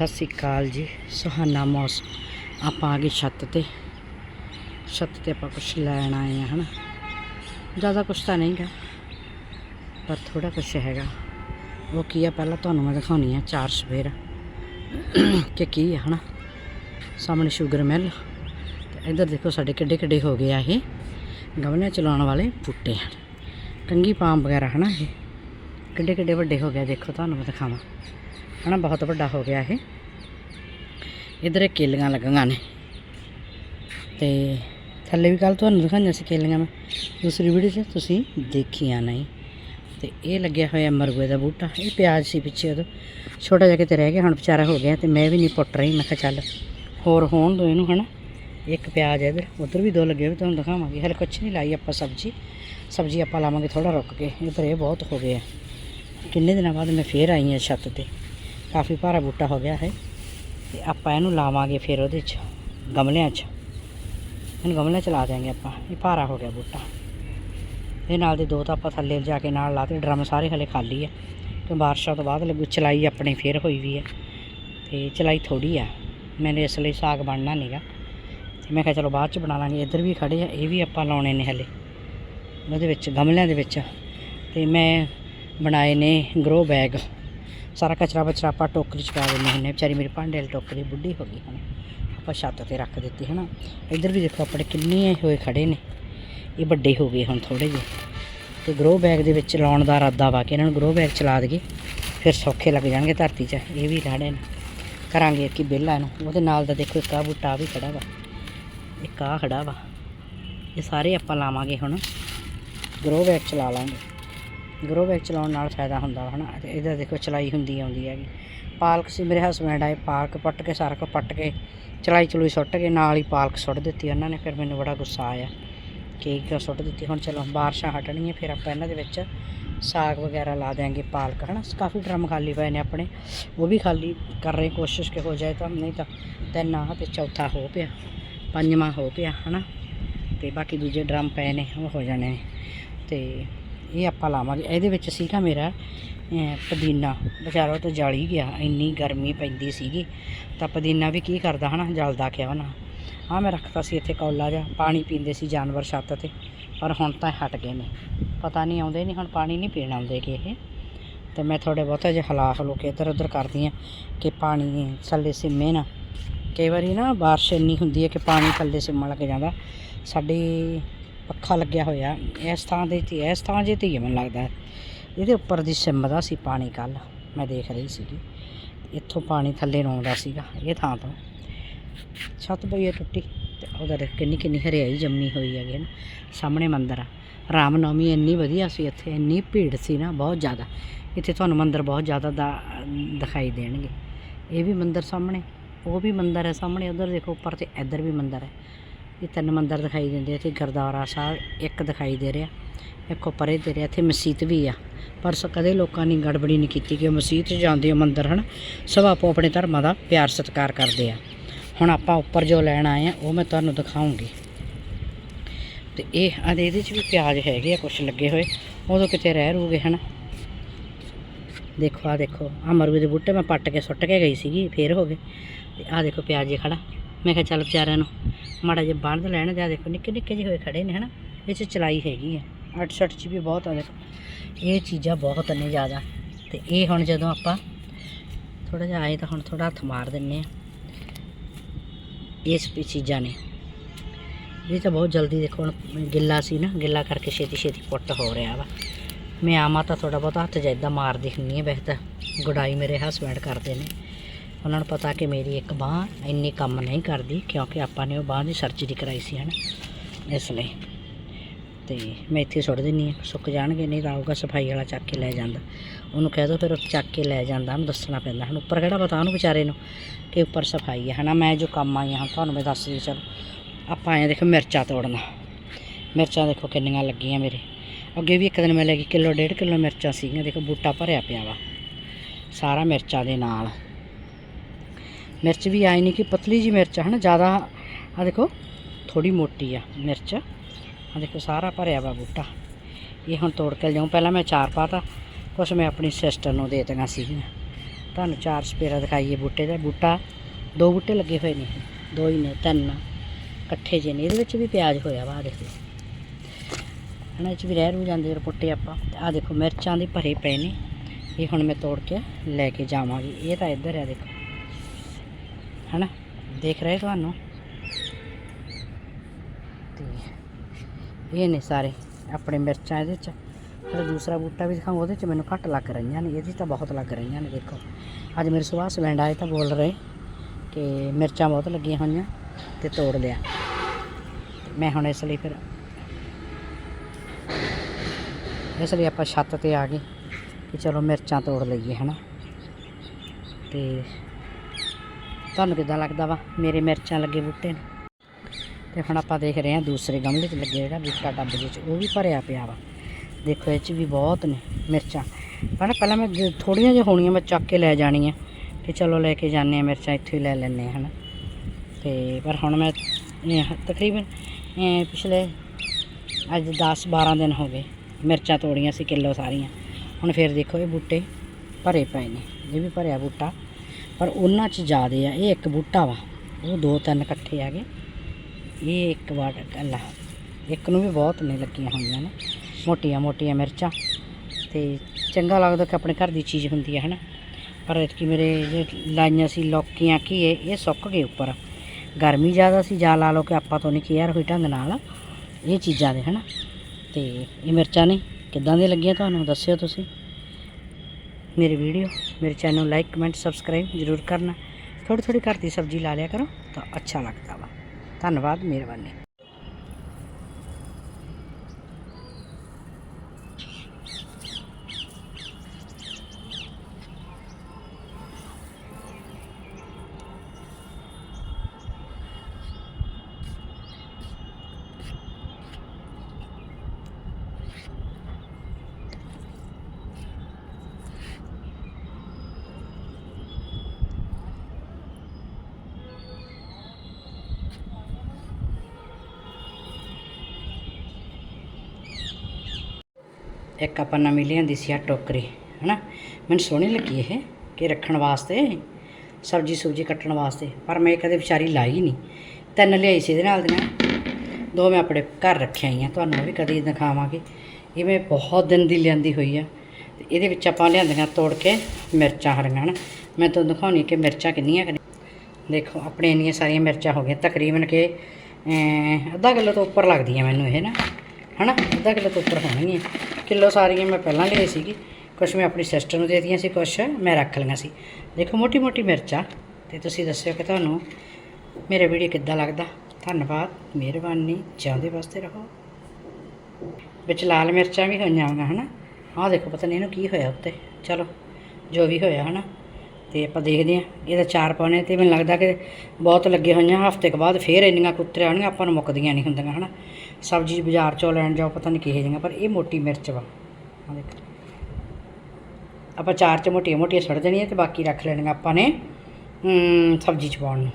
ਸਤਿ ਸ੍ਰੀ ਅਕਾਲ ਜੀ। ਸੁਹਾਨਾ ਮੌਸਮ। ਆਪਾਂ ਆ ਗਏ ਛੱਤ ਤੇ। ਛੱਤ ਤੇ ਆਪਾਂ ਕੁਝ ਲੈਣ ਆਏ ਆ, ਹਨਾ। ਜ਼ਿਆਦਾ ਕੁਝ ਤਾਂ ਨਹੀਂਗਾ। ਪਰ ਥੋੜਾ ਕੁਝ ਹੈਗਾ। ਉਹ ਕੀ ਆ, ਪਹਿਲਾਂ ਤੁਹਾਨੂੰ ਮੈਂ ਦਿਖਾਉਣੀ ਆ ਚਾਰ ਸਵੇਰ। ਕਿ ਕੀ ਆ, ਹਨਾ। ਸਾਹਮਣੇ ਸ਼ੂਗਰ ਮਿਲ। ਤੇ ਇੱਧਰ ਦੇਖੋ ਸਾਡੇ ਕਿੱਡੇ ਕਿੱਡੇ ਹੋ ਗਏ ਆ ਇਹ ਗਮਲੇ ਚਲਾਉਣ ਵਾਲੇ ਬੂਟੇ। ਹਨ ਕੰਗੀ ਪਾਮ ਵਗੈਰਾ, ਹਨਾ ਇਹ। ਕਿੱਡੇ ਕਿੱਡੇ ਵੱਡੇ ਹੋ ਗਏ ਦੇਖੋ, ਤੁਹਾਨੂੰ ਮੈਂ ਦਿਖਾਵਾਂ। ਹਨਾ, ਬਹੁਤ ਵੱਡਾ ਹੋ ਗਿਆ ਇਹ। ਇਧਰ ਕੇਲੀਆਂ ਲੱਗੀਆਂ ਨੇ। ਤੇ ਥੱਲੇ ਵੀ ਕੱਲ ਤੁਹਾਨੂੰ ਦਿਖਾਈਆਂ ਸੀ ਕੇਲੀਆਂ ਮੈਂ। ਦੂਸਰੀ ਵੀਡੀਓ 'ਚ ਤੁਸੀਂ ਦੇਖੀਆਂ ਨਹੀਂ ਤੇ ਇਹ ਲੱਗਿਆ ਹੋਇਆ ਮਰੂਏ ਦਾ ਬੂਟਾ। ਇਹ ਪਿਆਜ਼ ਸੀ ਪਿੱਛੇ ਉਦੋਂ। ਛੋਟਾ ਜਿਹਾ ਕਿਤੇ ਰਹਿ ਗਿਆ, ਹੁਣ ਵਿਚਾਰਾ ਹੋ ਗਿਆ ਤੇ ਮੈਂ ਵੀ ਨਹੀਂ ਪੁੱਟ ਰਹੀ। ਮੈਂ ਕਿਹਾ ਚੱਲ ਹੋਰ ਹੋਣ ਦੋ ਇਹਨੂੰ ਹਨਾ। ਇੱਕ ਪਿਆਜ਼ ਹੈ ਇਧਰ। ਉਧਰ ਵੀ ਦੋ ਲੱਗੇ ਹੋਏ, ਤੁਹਾਨੂੰ ਦਿਖਾਵਾਂਗੇ। ਹਲੇ ਕੁਛ ਨਹੀਂ ਲਾਈ ਆਪਾਂ ਸਬਜ਼ੀ। ਸਬਜ਼ੀ ਆਪਾਂ ਲਾਵਾਂਗੇ ਥੋੜਾ ਰੁੱਕ ਕੇ। ਇਧਰ ਇਹ ਬਹੁਤ ਹੋ ਗਏ ਆ। ਕਿੰਨੇ ਦਿਨਾਂ ਬਾਅਦ ਮੈਂ ਫੇਰ ਆਈ ਹਾਂ ਛੱਤ ਤੇ। ਕਾਫੀ ਭਾਰਾ ਬੂਟਾ ਹੋ ਗਿਆ ਹੈ। ਤੇ ਆਪਾਂ ਇਹਨੂੰ ਲਾਵਾਂਗੇ ਫਿਰ ਉਹਦੇ 'ਚ, ਗਮਲਿਆਂ 'ਚ। ਇਹਨੂੰ ਗਮਲਿਆਂ 'ਚ ਲਾ ਦਿਆਂਗੇ ਆਪਾਂ। ਇਹ ਭਾਰਾ ਹੋ ਗਿਆ ਬੂਟਾ। ਇਹ ਨਾਲ ਦੇ ਦੋ ਤਾਂ ਆਪਾਂ ਥੱਲੇ ਜਾ ਕੇ ਨਾਲ ਲਾਤੇ ਡਰਮ ਸਾਰੇ ਹਲੇ ਖਾਲੀ ਆ। ਕਿ ਬਾਰਿਸ਼ਾਂ ਤੋਂ ਬਾਅਦ ਲੱਗੂ, ਚਲਾਈ ਆਪਣੀ ਫੇਰ ਹੋਈ ਵੀ ਹੈ ਤੇ ਚਲਾਈ ਥੋੜੀ ਆ। ਮੈਨੇ ਇਸ ਲਈ ਸਾਗ ਬਣਨਾ ਨਹੀਂਗਾ ਤੇ ਮੈਂ ਕਿਹਾ ਚਲੋ ਬਾਅਦ 'ਚ ਬਣਾ ਲਾਂਗੇ। ਇੱਧਰ ਵੀ ਖੜੇ ਆ, ਇਹ ਵੀ ਆਪਾਂ ਲਾਉਣੇ ਨੇ ਹਲੇ। ਉਹਦੇ ਵਿੱਚ, ਗਮਲਿਆਂ ਦੇ ਵਿੱਚ। ਤੇ ਮੈਂ ਬਣਾਏ ਨੇ ਗਰੋ ਬੈਗ ਸਾਰਾ ਕਚਰਾ ਬਚਰਾ ਆਪਾਂ ਟੋਕਰੀ 'ਚ ਪਾ ਦਿੰਦੇ ਹੁੰਦੇ ਹਾਂ। ਵਿਚਾਰੀ ਮੇਰੀ ਭਾਂਡੇ ਵਾਲੀ ਟੋਕਰੀ ਬੁੱਢੀ ਹੋ ਗਈ ਹੁਣ। ਆਪਾਂ ਛੱਤ ਤੇ ਰੱਖ ਦਿੱਤੀ ਹੈ ਨਾ ਇੱਧਰ ਵੀ ਦੇਖੋ ਆਪਣੇ ਕਿੰਨੇ ਹੋਏ ਖੜੇ ਨੇ। ਇਹ ਵੱਡੇ ਹੋ ਗਏ ਹੁਣ ਥੋੜੇ ਜਿਹੇ। ਤੇ ਗਰੋ ਬੈਗ ਦੇ ਵਿੱਚ ਲਾਉਣ ਦਾ ਇਰਾਦਾ ਵਾ ਕਿ ਇਹਨਾਂ ਨੂੰ ਗਰੋ ਬੈਗ ਚਲਾ ਦਈਏ, ਫਿਰ ਸੌਖੇ ਲੱਗ ਜਾਣਗੇ ਧਰਤੀ 'ਚ। ਇਹ ਵੀ ਲਾੜੇ ਨੇ। ਕਰਾਂਗੇ ਕਿ ਬੇਲਾ ਇਹਨੂੰ। ਉਹਦੇ ਨਾਲ ਦਾ ਦੇਖੋ ਇੱਕ ਆ ਬੂਟਾ ਵੀ ਖੜਾ ਵਾ। ਇੱਕ ਆ ਖੜਾ ਵਾ। ਇਹ ਸਾਰੇ ਆਪਾਂ ਲਾਵਾਂਗੇ ਹੁਣ। ਗਰੋ ਬੈਗ ਚਲਾ ਲਾਂਗੇ। ਗਰੋ ਬੈਗ ਚਲਾਉਣ ਨਾਲ ਫਾਇਦਾ ਹੁੰਦਾ ਵਾ ਹਨਾ, ਤੇ ਇਹਦਾ ਦੇਖੋ ਚਲਾਈ ਹੁੰਦੀ ਆਉਂਦੀ ਹੈਗੀ। ਪਾਲਕ ਸੀ, ਮੇਰੇ ਹਸਬੈਂਡ ਆਏ, ਪਾਲਕ ਪੱਟ ਕੇ, ਸਾਰਾ ਕੁਝ ਪੱਟ ਕੇ, ਚਲਾਈ ਚਲੂਈ ਸੁੱਟ ਕੇ ਨਾਲ ਹੀ ਪਾਲਕ ਸੁੱਟ ਦਿੱਤੀ ਉਹਨਾਂ ਨੇ, ਫਿਰ ਮੈਨੂੰ ਬੜਾ ਗੁੱਸਾ ਆਇਆ ਕਿ ਕਿਉਂ ਸੁੱਟ ਦਿੱਤੀ, ਹੁਣ ਚਲੋ ਬਾਰਿਸ਼ਾਂ ਹਟਣਗੀਆਂ ਫਿਰ ਆਪਾਂ ਇਹਨਾਂ ਦੇ ਵਿੱਚ ਸਾਗ ਵਗੈਰਾ ਲਾ ਦਿਆਂਗੇ ਪਾਲਕ, ਹਨਾ। ਕਾਫੀ ਡਰਮ ਖਾਲੀ ਪਏ ਨੇ ਆਪਣੇ, ਉਹ ਵੀ ਖਾਲੀ ਕਰ ਰਹੇ, ਕੋਸ਼ਿਸ਼ ਕਿ ਹੋ ਜਾਏ ਤਾਂ, ਨਹੀਂ ਤਾਂ ਤਿੰਨ ਆ ਤੇ ਚੌਥਾ ਹੋ ਪਿਆ, ਪੰਜਵਾਂ ਹੋ ਪਿਆ, ਹਨਾ। ਤੇ ਬਾਕੀ ਦੂਜੇ ਡਰਮ ਪਏ ਨੇ, ਉਹ ਹੋ ਜਾਣੇ ਨੇ। ਤੇ ਇਹ ਆਪਾਂ ਲਾਵਾਂਗੇ। ਇਹਦੇ ਵਿੱਚ ਸੀਗਾ ਮੇਰਾ ਪੁਦੀਨਾ। ਵਿਚਾਰਾ ਉਹ ਤਾਂ ਜਲ ਹੀ ਗਿਆ। ਇੰਨੀ ਗਰਮੀ ਪੈਂਦੀ ਸੀਗੀ। ਤਾਂ ਪੁਦੀਨਾ ਵੀ ਕੀ ਕਰਦਾ ਹਨਾ? ਜਲਦਾ ਕਿਆ ਨਾ ਆ ਮੈਂ ਰੱਖਤਾ ਸੀ ਇੱਥੇ ਕੌਲਾ ਜਿਹਾ। ਪਾਣੀ ਪੀਂਦੇ ਸੀ ਜਾਨਵਰ ਛੱਤ ਤੇ। ਪਰ ਹੁਣ ਤਾਂ ਹਟ ਗਏ ਨੇ। ਪਤਾ ਨਹੀਂ ਆਉਂਦੇ ਨਹੀਂ, ਹੁਣ ਪਾਣੀ ਨਹੀਂ ਪੀਣ ਆਉਂਦੇ ਕਿ ਇਹ। ਤੇ ਮੈਂ ਥੋੜੇ ਬਹੁਤਾ ਜਿਹਾ ਹਲਾ ਹਲੋ ਕੇ ਇੱਧਰ ਉੱਧਰ ਕਰਦੀ ਆ ਕਿ ਪਾਣੀ ਥੱਲੇ ਸਿੰਮੇ ਨਾ। ਕਈ ਵਾਰੀ ਨਾ ਬਾਰਿਸ਼ ਇੰਨੀ ਹੁੰਦੀ ਹੈ ਕਿ ਪਾਣੀ ਥੱਲੇ ਸਿਮਣ ਲੱਗ ਜਾਂਦਾ। ਸਾਡੇ ਪੱਖਾ ਲੱਗਿਆ ਹੋਇਆ। ਇਸ ਥਾਂ ਦੇ ਤੇ ਇਸ ਥਾਂ ਜੇ ਤੇ ਹੈ ਮੈਨੂੰ ਲੱਗਦਾ। ਇਹਦੇ ਉੱਪਰ ਦੀ ਸਿੰਮਦਾ ਸੀ ਪਾਣੀ ਕੱਲ ਮੈਂ ਦੇਖ ਰਹੀ ਸੀਗੀ। ਇੱਥੋਂ ਪਾਣੀ ਥੱਲੇ ਨੂੰ ਆਉਂਦਾ ਸੀਗਾ, ਇਹ ਥਾਂ ਤੋਂ। ਛੱਤ ਪਈ ਟੁੱਟੀ ਤੇ ਉਹਦਾ ਦੇਖ ਕਿੰਨੀ ਕਿੰਨੀ ਹਰਿਆਈ ਜੰਮੀ ਹੋਈ ਹੈਗੀ ਨਾ। ਸਾਹਮਣੇ ਮੰਦਰ ਆ। ਰਾਮ ਨੌਮੀ ਇੰਨੀ ਵਧੀਆ ਸੀ ਇੱਥੇ, ਇੰਨੀ ਭੀੜ ਸੀ ਨਾ ਬਹੁਤ ਜ਼ਿਆਦਾ। ਇੱਥੇ ਤੁਹਾਨੂੰ ਮੰਦਰ ਬਹੁਤ ਜ਼ਿਆਦਾ ਦਾ ਦਿਖਾਈ ਦੇਣਗੇ। ਇਹ ਵੀ ਮੰਦਰ ਸਾਹਮਣੇ, ਉਹ ਵੀ ਮੰਦਰ ਹੈ ਸਾਹਮਣੇ। ਉਧਰ ਦੇਖੋ, ਉੱਪਰ ਤੇ ਇੱਧਰ ਵੀ ਮੰਦਰ ਹੈ। ਇਹ ਤਿੰਨ ਮੰਦਰ ਦਿਖਾਈ ਦਿੰਦੇ ਇੱਥੇ ਗੁਰਦੁਆਰਾ ਸਾਹਿਬ, ਇੱਕ ਦਿਖਾਈ ਦੇ ਰਿਹਾ, ਇੱਕੋ ਪਰੇ ਦੇ ਰਿਹਾ, ਇੱਥੇ ਮਸਜਿਦ ਵੀ ਆ। ਪਰ ਸ, ਕਦੇ ਲੋਕਾਂ ਨੇ ਗੜਬੜੀ ਨਹੀਂ ਕੀਤੀ ਕਿ ਉਹ ਮਸਜਿਦ 'ਚ ਜਾਂਦੇ ਆ ਮੰਦਿਰ, ਹਨ? ਸਭ ਆਪੋ ਆਪਣੇ ਧਰਮਾਂ ਦਾ ਪਿਆਰ ਸਤਿਕਾਰ ਕਰਦੇ ਆ। ਹੁਣ ਆਪਾਂ ਉੱਪਰ ਜੋ ਲੈਣ ਆਏ ਆ, ਉਹ ਮੈਂ ਤੁਹਾਨੂੰ ਦਿਖਾਉਂਗੀ। ਤੇ ਇਹ ਆ ਇਹਦੇ 'ਚ ਵੀ ਪਿਆਜ਼ ਹੈਗੇ ਆ ਕੁਝ ਲੱਗੇ ਹੋਏ, ਉਦੋਂ ਕਿਤੇ ਰਹਿ ਰੂਗੇ, ਹਨ? ਦੇਖੋ ਆ ਦੇਖੋ ਆ ਮਰੂਏ ਦੇ ਬੂਟੇ ਮੈਂ ਪੱਟ ਕੇ ਸੁੱਟ ਕੇ ਗਈ ਸੀਗੀ, ਫੇਰ ਹੋ ਗਏ। ਤੇ ਆ ਦੇਖੋ ਪਿਆਜ਼ ਖੜਾ। ਮੈਂ ਕਿਹਾ ਚੱਲ ਵਿਚਾਰਿਆਂ ਨੂੰ ਮਾੜਾ ਜਿਹਾ ਬੰਦ ਲੈਣ ਦੇ ਦੇਖੋ, ਨਿੱਕੇ ਨਿੱਕੇ ਜਿਹੇ ਹੋਏ ਖੜੇ ਨੇ ਹਨਾ, ਇਹ 'ਚ ਚਲਾਈ ਹੈਗੀ ਆ 68 ਚ ਵੀ ਬਹੁਤ ਆ ਦੇਖੋ। ਇਹ ਚੀਜ਼ਾਂ ਬਹੁਤ ਨੇ ਜ਼ਿਆਦਾ ਤੇ ਇਹ ਹੁਣ ਜਦੋਂ ਆਪਾਂ ਥੋੜਾ ਜਿਹਾ ਆਏ ਤਾਂ ਹੁਣ ਥੋੜਾ ਹੱਥ ਮਾਰ ਦਿੰਨੇ ਆ। ਇਸ ਚੀਜ਼ਾਂ ਨੇ। ਇਹ ਤਾਂ ਬਹੁਤ ਜਲਦੀ ਦੇਖੋ ਹੁਣ ਗਿੱਲਾ ਸੀ ਨਾ, ਗਿੱਲਾ ਕਰਕੇ ਛੇਤੀ ਛੇਤੀ ਪੁੱਟ ਹੋ ਰਿਹਾ ਵਾ। ਮੈਂ ਆਮਾ ਤਾਂ ਥੋੜਾ ਬਹੁਤ ਹੱਥ ਜਿਹਾ ਏਦਾਂ ਮਾਰਦੀ ਹੁੰਨੀ ਆ, ਵੈਸੇ ਤਾਂ ਗੁਡਾਈ ਮੇਰੇ ਹਸਬੈਂਡ ਕਰਦੇ ਨੇ। ਉਹਨਾਂ ਨੂੰ ਪਤਾ ਕਿ ਮੇਰੀ ਇੱਕ ਬਾਹ ਇੰਨੀ ਕੰਮ ਨਹੀਂ ਕਰਦੀ ਕਿਉਂਕਿ ਆਪਾਂ ਨੇ ਉਹ ਬਾਹ ਦੀ ਸਰਜਰੀ ਕਰਾਈ ਸੀ ਹਨ, ਇਸ ਲਈ। ਤੇ ਮੈਂ ਇੱਥੇ ਸੁੱਟ ਦਿੰਨੀ ਆ ਸੁੱਕ ਜਾਣਗੇ, ਨਹੀਂ ਤਾਂ ਆਊਗਾ ਸਫ਼ਾਈ ਵਾਲਾ ਚੱਕ ਕੇ ਲੈ ਜਾਂਦਾ। ਉਹਨੂੰ ਕਹਿ ਦੋ ਫਿਰ ਉਹ ਚੱਕ ਕੇ ਲੈ ਜਾਂਦਾ, ਉਹਨੂੰ ਦੱਸਣਾ ਪੈਂਦਾ। ਹੁਣ ਉੱਪਰ ਕਿਹੜਾ ਪਤਾ ਉਹਨੂੰ ਵਿਚਾਰੇ ਨੂੰ ਕਿ ਉੱਪਰ ਸਫ਼ਾਈ ਹੈ ਹਨਾ। ਮੈਂ ਜੋ ਕੰਮ ਆਈ ਹਾਂ, ਤੁਹਾਨੂੰ ਮੈਂ ਦੱਸ ਰਹੀ ਚਲੋ। ਆਪਾਂ ਆਏ ਹਾਂ ਦੇਖੋ ਮਿਰਚਾਂ ਤੋੜਨਾ। ਮਿਰਚਾਂ ਦੇਖੋ ਕਿੰਨੀਆਂ ਲੱਗੀਆਂ ਮੇਰੇ। ਅੱਗੇ ਵੀ ਇੱਕ ਦਿਨ ਮੈਂ ਲੈ ਗਈ ਕਿਲੋ, ਡੇਢ ਕਿਲੋ ਮਿਰਚਾਂ ਸੀਗੀਆਂ। ਦੇਖੋ ਬੂਟਾ ਭਰਿਆ ਪਿਆ ਵਾ। ਸਾਰਾ ਮਿਰਚਾਂ ਦੇ ਨਾਲ। ਮਿਰਚ ਵੀ ਆਈ ਨਹੀਂ ਕਿ ਪਤਲੀ ਜੀ ਮਿਰਚ ਹੈ ਨਾ ਜ਼ਿਆਦਾ ਆ ਦੇਖੋ ਥੋੜੀ ਮੋਟੀ ਆ ਮਿਰਚ। ਆ ਦੇਖੋ, ਸਾਰਾ ਭਰਿਆ ਵਾ ਬੂਟਾ। ਇਹ ਹੁਣ ਤੋੜ ਕੇ ਜਾਉਂ ਪਹਿਲਾਂ ਮੈਂ ਚਾਰ ਪਾਤਾ, ਕੁਛ ਮੈਂ ਆਪਣੀ ਸਿਸਟਰ ਨੂੰ ਦੇ ਦਿੱਤੀਆਂ ਸੀਗੀਆਂ ਤੁਹਾਨੂੰ ਚਾਰ ਸਪੇਰਾ ਦਿਖਾਈਏ ਬੂਟੇ ਦਾ। ਬੂਟਾ, ਦੋ ਬੂਟੇ ਲੱਗੇ ਹੋਏ ਨੇ। ਦੋ ਹੀ ਨੇ, ਤਿੰਨ ਇਕੱਠੇ ਜੇ ਨੇ। ਇਹਦੇ ਵਿੱਚ ਵੀ ਪਿਆਜ਼ ਹੋਇਆ ਵਾ, ਆਹ ਦੇਖੋ। ਹਨਾ, ਇਹ 'ਚ ਵੀ ਰਹਿ ਰੂ ਜਾਂਦੇ ਪੁੱਟੇ ਆਪਾਂ। ਆ ਦੇਖੋ, ਮਿਰਚਾਂ ਦੇ ਭਰੇ ਪਏ ਨੇ। ਇਹ ਹੁਣ ਮੈਂ ਤੋੜ ਕੇ ਲੈ ਕੇ ਜਾਵਾਂਗੀ। ਇਹ ਤਾਂ ਇੱਧਰ ਆ, ਦੇਖੋ। ਹਨਾ? ਦੇਖ ਰਹੇ ਤੁਹਾਨੂੰ? ਤੇ ਇਹ ਨੇ ਸਾਰੇ ਆਪਣੇ ਮਿਰਚਾਂ ਇਹਦੇ 'ਚ। ਫਿਰ ਦੂਸਰਾ ਬੂਟਾ ਵੀ ਦਿਖਾਉਂ ਉਹਦੇ 'ਚ ਮੈਨੂੰ ਘੱਟ ਲੱਗ ਰਹੀਆਂ ਨੇ, ਇਹਦੀ ਤਾਂ ਬਹੁਤ ਲੱਗ ਰਹੀਆਂ ਨੇ, ਦੇਖੋ। ਅੱਜ ਮੇਰੇ ਸੁਭਾਅ ਸਵੈਂਡ ਆਏ ਤਾਂ ਬੋਲ ਰਹੇ ਕਿ ਮਿਰਚਾਂ ਬਹੁਤ ਲੱਗੀਆਂ ਹੋਈਆਂ ਤੇ ਤੋੜ ਲਿਆ। ਮੈਂ ਹੁਣ ਇਸ ਲਈ ਫਿਰ ਇਸ ਲਈ ਆਪਾਂ ਛੱਤ ਤੇ ਆ ਗਏ ਕਿ ਚਲੋ ਮਿਰਚਾਂ ਤੋੜ ਲਈਏ, ਹਨਾ? ਤੇ ਤੁਹਾਨੂੰ ਕਿੱਦਾਂ ਲੱਗਦਾ ਵਾ? ਮੇਰੇ ਮਿਰਚਾਂ ਲੱਗੇ ਬੂਟੇ ਨੇ। ਤੇ ਹੁਣ ਆਪਾਂ ਦੇਖ ਰਹੇ ਹਾਂ ਦੂਸਰੇ ਗਮਲੇ 'ਚ ਲੱਗੇ ਜਿਹੜਾ ਬੂਟਾ ਟੱਬ ਵਿੱਚ, ਉਹ ਵੀ ਭਰਿਆ ਪਿਆ ਵਾ। ਦੇਖੋ ਇਹ 'ਚ ਵੀ ਬਹੁਤ ਨੇ ਮਿਰਚਾਂ। ਪਰ ਪਹਿਲਾਂ ਮੈਂ ਥੋੜੀਆਂ ਜਿਹੀਆਂ ਹੋਣੀਆਂ ਮੈਂ ਚੱਕ ਕੇ ਲੈ ਜਾਣੀਆਂ। ਕਿ ਚਲੋ ਲੈ ਕੇ ਜਾਂਦੇ ਹਾਂ ਮਿਰਚਾਂ, ਇੱਥੋਂ ਹੀ ਲੈ ਲੈਂਦੇ ਹਾਂ, ਹਨਾ। ਤੇ ਪਰ ਹੁਣ ਮੈਂ ਤਕਰੀਬਨ ਪਿਛਲੇ ਅੱਜ 10 12 ਦਿਨ ਹੋ ਗਏ, ਮਿਰਚਾਂ ਤੋੜੀਆਂ ਸੀ ਕਿਲੋ ਸਾਰੀਆਂ। ਹੁਣ ਫਿਰ ਦੇਖੋ ਇਹ ਬੂਟੇ ਭਰੇ ਪਏ ਨੇ। ਇਹ ਵੀ ਭਰਿਆ ਬੂਟਾ। ਪਰ ਉਹਨਾਂ 'ਚ ਜ਼ਿਆਦੇ ਆ, ਇਹ ਇੱਕ ਬੂਟਾ ਵਾ, ਉਹ ਦੋ ਤਿੰਨ ਇਕੱਠੇ ਹੈਗੇ। ਇਹ ਇੱਕ ਵਾਰ ਕੱਲਾ ਇੱਕ ਨੂੰ ਵੀ ਬਹੁਤ ਨੇ ਲੱਗੀਆਂ ਹੋਈਆਂ ਨੇ, ਮੋਟੀਆਂ ਮੋਟੀਆਂ ਮਿਰਚਾਂ। ਤੇ ਚੰਗਾ ਲੱਗਦਾ ਕਿ ਆਪਣੇ ਘਰ ਦੀ ਚੀਜ਼ ਹੁੰਦੀ ਹੈ ਹਨਾ। ਪਰ ਇਤਕੀ ਮੇਰੇ ਲਾਈਆਂ ਸੀ, ਲੌਕੀਆਂ, ਕੀ ਇਹ ਸੁੱਕ ਗਏ ਉੱਪਰ। ਗਰਮੀ ਜ਼ਿਆਦਾ ਸੀ, ਜਾ ਲਾ ਲਓ ਕਿ ਆਪਾਂ ਤੋਂ ਨਹੀਂ ਕੇਅਰ ਹੋਈ ਢੰਗ ਨਾਲ, ਇਹ ਚੀਜ਼ਾਂ ਦੇ, ਹਨਾ। ਤੇ ਇਹ ਮਿਰਚਾਂ ਨੇ, ਕਿੱਦਾਂ ਦੀਆਂ ਲੱਗੀਆਂ ਤੁਹਾਨੂੰ, ਦੱਸਿਓ ਤੁਸੀਂ। ਮੇਰੀ ਵੀਡੀਓ, ਮੇਰੇ ਚੈਨਲ ਨੂੰ ਲਾਈਕ ਕਮੈਂਟ ਸਬਸਕ੍ਰਾਈਬ ਜ਼ਰੂਰ ਕਰਨਾ। ਥੋੜੀ ਥੋੜੀ ਘਰ ਦੀ ਸਬਜ਼ੀ ਲਾ ਲਿਆ ਕਰੋ ਤਾਂ ਅੱਛਾ ਲੱਗਦਾ ਵਾ। ਧੰਨਵਾਦ, ਮਿਹਰਬਾਨੀ। ਇੱਕ ਆਪਾਂ ਨਵੀਂ ਲਿਆਂਦੀ ਸੀ ਆ ਟੋਕਰੀ, ਹਨਾ? ਮੈਨੂੰ ਸੋਹਣੀ ਲੱਗੀ ਇਹ, ਕਿ ਰੱਖਣ ਵਾਸਤੇ ਸਬਜੀ ਸੁਬਜੀ ਕੱਟਣ ਵਾਸਤੇ, ਪਰ ਮੈਂ ਕਦੇ ਵਿਚਾਰੀ ਲਾਈ ਨਹੀਂ। ਤਿੰਨ ਲਿਆਈ ਸੀ ਇਹਦੇ ਨਾਲ ਦੀਆਂ, ਦੋ ਮੈਂ ਆਪਣੇ ਘਰ ਰੱਖਿਆ ਹੀ ਆ ਤੁਹਾਨੂੰ ਉਹ ਵੀ ਕਦੇ ਦਿਖਾਵਾਂਗੇ। ਇਹ ਮੈਂ ਬਹੁਤ ਦਿਨ ਦੀ ਲਿਆਂਦੀ ਹੋਈ ਆ। ਤੇ ਇਹਦੇ ਵਿੱਚ ਆਪਾਂ ਲਿਆਂਦੀਆਂ ਤੋੜ ਕੇ ਮਿਰਚਾਂ ਹਰੀਆਂ ਹਨ? ਮੈਂ ਤੁਹਾਨੂੰ ਦਿਖਾਉਣੀ ਕਿ ਮਿਰਚਾਂ ਕਿੰਨੀਆਂ ਦੇਖੋ, ਆਪਣੇ ਇੰਨੀਆਂ ਸਾਰੀਆਂ ਮਿਰਚਾਂ ਹੋ ਗਈਆਂ, ਤਕਰੀਬਨ ਕਿ ਅੱਧਾ ਕਿਲੋ ਤੋਂ ਉੱਪਰ ਲੱਗਦੀਆਂ ਮੈਨੂੰ ਇਹ, ਨਾ? ਹਨਾ? ਅੱਧਾ ਕਿਲੋ ਤੋਂ ਉੱਪਰ ਹੋਣਗੀਆਂ। ਕਿਲੋ ਸਾਰੀਆਂ ਮੈਂ ਪਹਿਲਾਂ ਲਈ ਸੀਗੀ। ਕੁਛ ਮੈਂ ਆਪਣੀ ਸਿਸਟਰ ਨੂੰ ਦੇ ਦਿੱਤੀਆਂ ਸੀ, ਕੁਛ ਮੈਂ ਰੱਖ ਲਈਆਂ ਸੀ। ਦੇਖੋ ਮੋਟੀ ਮੋਟੀ ਮਿਰਚਾਂ। ਤੇ ਤੁਸੀਂ ਦੱਸਿਓ ਕਿ ਤੁਹਾਨੂੰ ਮੇਰਾ ਵੀਡੀਓ ਕਿੱਦਾਂ ਲੱਗਦਾ? ਧੰਨਵਾਦ, ਮਿਹਰਬਾਨੀ, ਜਿਉਂਦੇ ਵਾਸਤੇ ਰਹੋ। ਵਿੱਚ ਲਾਲ ਮਿਰਚਾਂ ਵੀ ਹੋਈਆਂ ਹੋਈਆਂ, ਹਨਾ? ਆਹ ਦੇਖੋ, ਪਤਾ ਨਹੀਂ ਇਹਨੂੰ ਕੀ ਹੋਇਆ ਉੱਤੇ। ਚਲੋ, ਜੋ ਵੀ ਹੋਇਆ, ਹਨਾ? ਤੇ ਆਪਾਂ ਦੇਖਦੇ ਹਾਂ। ਇਹਦਾ ਚਾਰ ਪਾਉਣੇ ਤੇ ਮੈਨੂੰ ਲੱਗਦਾ ਕਿ ਬਹੁਤ ਲੱਗੇ ਹੋਈਆਂ। ਹਫ਼ਤੇ ਕੁ ਬਾਅਦ ਫੇਰ ਇੰਨੀਆਂ ਕੁੱਤਰੇ ਆਉਣਗੀਆਂ, ਆਪਾਂ ਨੂੰ ਮੁੱਕਦੀਆਂ ਨਹੀਂ ਹੁੰਦੀਆਂ, ਹਨਾ? ਸਬਜ਼ੀ ਬਾਜ਼ਾਰ ਚੋਂ ਲੈਣ ਜਾਓ, ਪਤਾ ਨਹੀਂ ਕਿਹੇ ਜਿਹੀਆਂ, ਪਰ ਇਹ ਮੋਟੀ ਮਿਰਚ ਵਾ। ਆਹ ਦੇਖੋ। ਆਪਾਂ ਚਾਰ ਚ ਮੋਟੀਆਂ ਮੋਟੀਆਂ ਛੱਡ ਦੇਣੀਆਂ ਤੇ ਬਾਕੀ ਰੱਖ ਲੈਣੀਆਂ ਆਪਾਂ ਨੇ ਸਬਜ਼ੀ ਚ ਪਾਉਣ ਨੂੰ